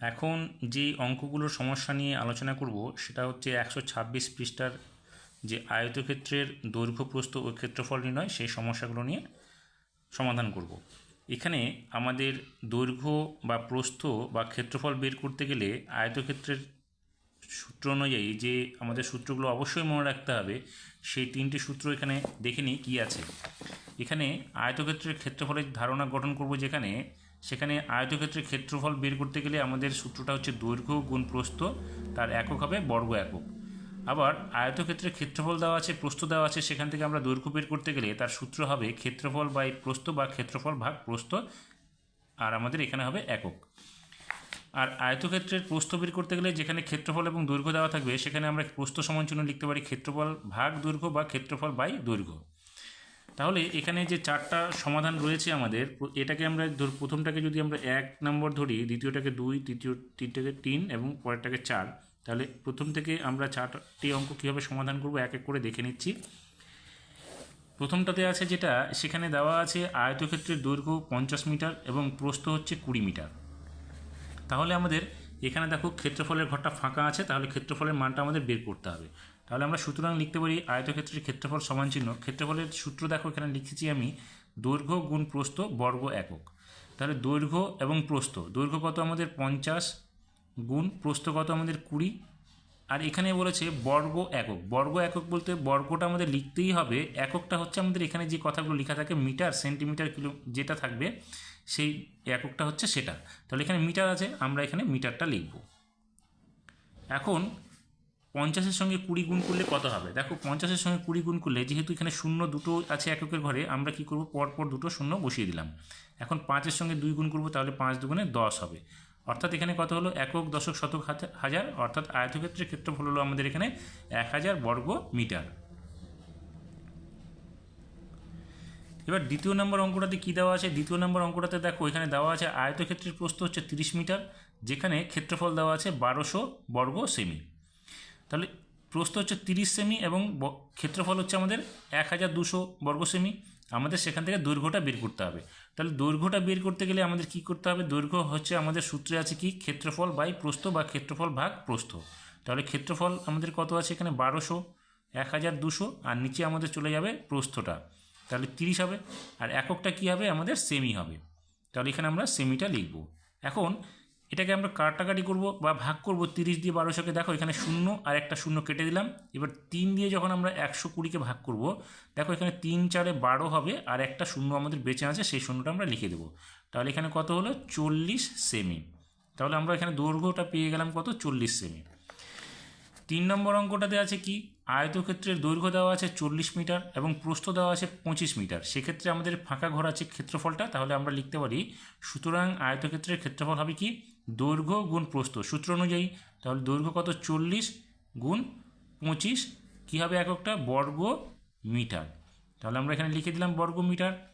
এখন যে অঙ্কগুলোর সমস্যা নিয়ে আলোচনা করব, সেটা হচ্ছে একশো ছাব্বিশ পৃষ্ঠার যে আয়তক্ষেত্রের দৈর্ঘ্য প্রস্থ ও ক্ষেত্রফল নির্ণয়, সেই সমস্যাগুলো নিয়ে সমাধান করব। এখানে আমাদের দৈর্ঘ্য বা প্রস্থ বা ক্ষেত্রফল বের করতে গেলে আয়তক্ষেত্রের সূত্র অনুযায়ী যে আমাদের সূত্রগুলো অবশ্যই মনে রাখতে হবে, সেই তিনটি সূত্র এখানে দেখে নিই কী আছে। এখানে আয়তক্ষেত্রের ক্ষেত্রফলের ধারণা গঠন করব যেখানে সেখানে আয়তক্ষেত্রের ক্ষেত্রফল বের করতে গেলে আমাদের সূত্রটা হচ্ছে দৈর্ঘ্য গুণ প্রস্থ, তার একক হবে বর্গ একক। আবার আয়তক্ষেত্রের ক্ষেত্রফল দেওয়া আছে, প্রস্থ দেওয়া আছে, সেখান থেকে আমরা দৈর্ঘ্য বের করতে গেলে তার সূত্র হবে ক্ষেত্রফল বাই প্রস্থ বা ক্ষেত্রফল ভাগ প্রস্থ, আর আমাদের এখানে হবে একক। আর আয়তক্ষেত্রের প্রস্থ বের করতে গেলে যেখানে ক্ষেত্রফল এবং দৈর্ঘ্য দেওয়া থাকবে, সেখানে আমরা প্রস্থ সমান চিহ্ন লিখতে পারি ক্ষেত্রফল ভাগ দৈর্ঘ্য বা ক্ষেত্রফল বাই দৈর্ঘ্য। তাহলে এখানে যে চারটা সমাধান রয়েছে আমাদের এটাকে আমরা প্রথমটাকে যদি আমরা এক নম্বর ধরি, দ্বিতীয়টাকে দুই, তৃতীয় তিনটাকে তিন এবং পরেরটাকে চার, তাহলে প্রথম থেকে আমরা চারটি অঙ্ক কীভাবে সমাধান করব এক এক করে দেখে নিচ্ছি। প্রথমটাতে আছে যেটা, সেখানে দেওয়া আছে আয়তক্ষেত্রের দৈর্ঘ্য পঞ্চাশ মিটার এবং প্রস্থ হচ্ছে কুড়ি মিটার। তাহলে আমাদের এখানে দেখো ক্ষেত্রফলের ঘরটা ফাঁকা আছে, তাহলে ক্ষেত্রফলের মানটা আমাদের বের করতে হবে। তাহলে আমরা সুতরাং লিখতে পারি আয়তক্ষেত্রের ক্ষেত্রফল সমান চিহ্ন। ক্ষেত্রফলের সূত্র দেখো, এখানে লিখেছি আমি দৈর্ঘ্য গুণ প্রস্থ বর্গ একক। তাহলে দৈর্ঘ্য এবং প্রস্থ, দৈর্ঘ্য কত আমাদের? পঞ্চাশ গুণ প্রস্থ কত আমাদের? কুড়ি। আর এখানে বলেছে বর্গ একক। বর্গ একক বলতে বর্গটা আমাদের লিখতেই হবে। এককটা হচ্ছে আমাদের এখানে যে কথাগুলো লেখা থাকে, মিটার, সেন্টিমিটার, কিলো যেটা থাকবে, সেই এককটা হচ্ছে সেটা। তাহলে এখানে মিটার আছে, আমরা এখানে মিটারটা লিখব। এখন পঞ্চাশের সঙ্গে কুড়ি গুণ করলে কত হবে? দেখো, পঞ্চাশের সঙ্গে কুড়ি গুণ করলে যেহেতু এখানে শূন্য দুটো আছে এককের ঘরে, আমরা কি করব? পর পর দুটো শূন্য বসিয়ে দিলাম। এখন পাঁচের সঙ্গে দুই গুণ করব, তাহলে পাঁচ দুগুণে দশ হবে। অর্থাৎ এখানে কত হলো? একক, দশক, শতক হাজার। অর্থাৎ আয়তক্ষেত্রের ক্ষেত্রফল হলো আমাদের এখানে এক হাজার বর্গ মিটার। এবার দ্বিতীয় নম্বর অঙ্কটাতে কী দেওয়া আছে? দ্বিতীয় নম্বর অঙ্কটাতে দেখো, এখানে দেওয়া আছে আয়তক্ষেত্রের প্রস্থ হচ্ছে তিরিশ মিটার, যেখানে ক্ষেত্রফল দেওয়া আছে বারোশো বর্গ সেমি। তাহলে প্রস্থ হচ্ছে তিরিশ সেমি এবং ক্ষেত্রফল হচ্ছে আমাদের এক হাজার দুশো বর্গ সেমি। আমাদের সেখান থেকে দৈর্ঘ্যটা বের করতে হবে। তাহলে দৈর্ঘ্যটা বের করতে গেলে আমাদের কি করতে হবে? দৈর্ঘ্য হচ্ছে আমাদের সূত্রে আছে কি? ক্ষেত্রফল বাই প্রস্থ বা ক্ষেত্রফল ভাগ প্রস্থ। তাহলে ক্ষেত্রফল আমাদের কত আছে এখানে? বারোশো, এক হাজার দুশো আর নিচে আমাদের চলে যাবে প্রস্থটা। তাহলে তিরিশ হবে আর এককটা কি হবে? আমাদের সেমি হবে। তাহলে এখানে আমরা সেমিটা লিখব। এখন এটাকে আমরা কাটাকাটি করব বা ভাগ করব তিরিশ দিয়ে বারোশোকে দেখো এখানে শূন্য আর একটা শূন্য কেটে দিলাম। এবার তিন দিয়ে যখন আমরা একশো কুড়িকে ভাগ করব, দেখো এখানে তিন চারে বারো হবে আর একটা শূন্য আমাদের বেঁচে আছে, সেই শূন্যটা আমরা লিখে দেবো। তাহলে এখানে কত হলো? চল্লিশ সেমি। তাহলে আমরা এখানে দৈর্ঘ্যটা পেয়ে গেলাম কত? চল্লিশ সেমি। তিন নম্বর অঙ্কটাতে আছে কি? আয়তক্ষেত্রের দৈর্ঘ্য দেওয়া আছে চল্লিশ মিটার এবং প্রস্থ দেওয়া আছে পঁচিশ মিটার। সেক্ষেত্রে আমাদের ফাঁকা ঘর আছে ক্ষেত্রফলটা, তাহলে আমরা লিখতে পারি, সুতরাং আয়তক্ষেত্রের ক্ষেত্রফল হবে কি? দৈর্ঘ্য গুণ প্রস্থ। সূত্র অনুযায়ী, তাহলে দৈর্ঘ্য কত? চল্লিশ গুণ পঁচিশ। কী হবে এককটা? বর্গ মিটার। তাহলে আমরা এখানে লিখে দিলাম বর্গ মিটার।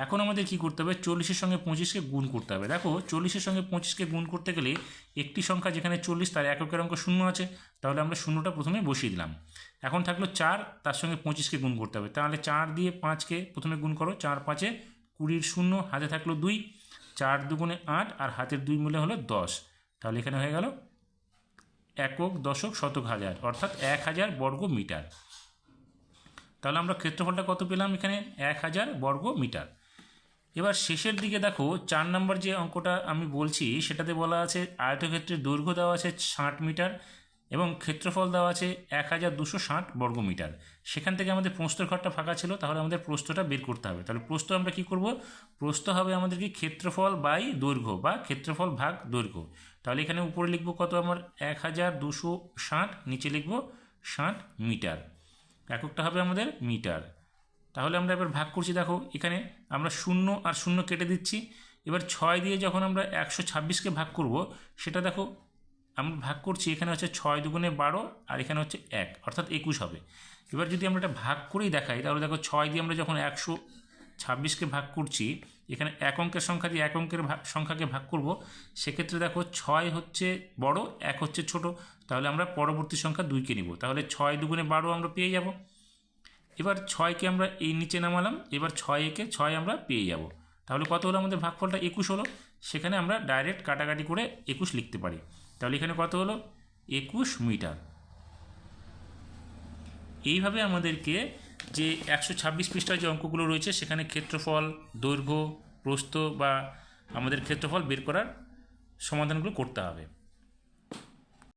এখন আমাদের কি করতে হবে? চল্লিশের সঙ্গে পঁচিশকে গুণ করতে হবে। দেখো, চল্লিশের সঙ্গে পঁচিশকে গুণ করতে গেলে একটি সংখ্যা যেখানে চল্লিশ, তার এককের অঙ্ক শূন্য আছে। তাহলে আমরা শূন্যটা প্রথমে বসিয়ে দিলাম। এখন থাকল চার, তার সঙ্গে পঁচিশকে গুণ করতে হবে। তাহলে চার দিয়ে পাঁচকে প্রথমে গুণ করো। চার পাঁচে কুড়ির শূন্য, হাতে থাকল দুই। চার দুগুণে আট আর হাতের দুই মিলে হলো দশ। তাহলে এখানে হয়ে গেল একক, দশক, শতক হাজার, অর্থাৎ এক হাজার বর্গ মিটার। তাহলে আমরা ক্ষেত্রফলটা কত পেলাম এখানে? এক হাজার বর্গ মিটার। এবার শেষের দিকে দেখো, চার নম্বর যে অঙ্কটা আমি বলছি, সেটাতে বলা আছে আয়তক্ষেত্রের দৈর্ঘ্য দেওয়া আছে ষাট মিটার এবং ক্ষেত্রফল দেওয়া আছে এক হাজার দুশো ষাট বর্গ মিটার। সেখান থেকে আমাদের প্রস্তর ঘরটা ফাঁকা ছিল, তাহলে আমাদের প্রস্তটা বের করতে হবে। তাহলে প্রস্ত আমরা কি করব? প্রস্ত হবে আমাদের কি ক্ষেত্রফল বাই দৈর্ঘ্য বা ক্ষেত্রফল ভাগ দৈর্ঘ্য। তাহলে এখানে উপরে লিখব কত আমার? এক হাজার দুশো ষাট, নিচে লিখব ষাট মিটার। এককটা হবে আমাদের মিটার। তাহলে আমরা এবার ভাগ করছি, দেখো এখানে আমরা শূন্য আর শূন্য কেটে দিচ্ছি। এবার ছয় দিয়ে যখন আমরা একশো ছাব্বিশকে ভাগ করব, সেটা দেখো আমরা ভাগ করছি, এখানে হচ্ছে ছয় দুগুণে বারো আর এখানে হচ্ছে এক, অর্থাৎ একুশ হবে। এবার যদি আমরা এটা ভাগ করেই দেখাই, তাহলে দেখো ছয় দিয়ে আমরা যখন একশো ছাব্বিশকে ভাগ করছি, এখানে এক অঙ্কের সংখ্যা দিয়ে এক অঙ্কের সংখ্যাকে ভাগ করব, সেক্ষেত্রে দেখো ছয় হচ্ছে বড়, এক হচ্ছে ছোট। তাহলে আমরা পরবর্তী সংখ্যা দুইকে নিব। তাহলে ছয় দুগুণে বারো আমরা পেয়ে যাব। এবার ছয়কে আমরা এই নিচে নামালাম, এবার ছয় একে ছয় আমরা পেয়ে যাব। তাহলে কত হলো আমাদের ভাগফলটা? একুশ হলো। সেখানে আমরা ডাইরেক্ট কাটাকাটি করে একুশ লিখতে পারি। তাহলে এখানে কত হলো? একুশ মিটার। এইভাবে আমাদেরকে যে একশো ছাব্বিশ পৃষ্ঠার যে অঙ্কগুলো রয়েছে, সেখানে ক্ষেত্রফল, দৈর্ঘ্য, প্রস্থ বা আমাদের ক্ষেত্রফল বের করার সমাধানগুলো করতে হবে।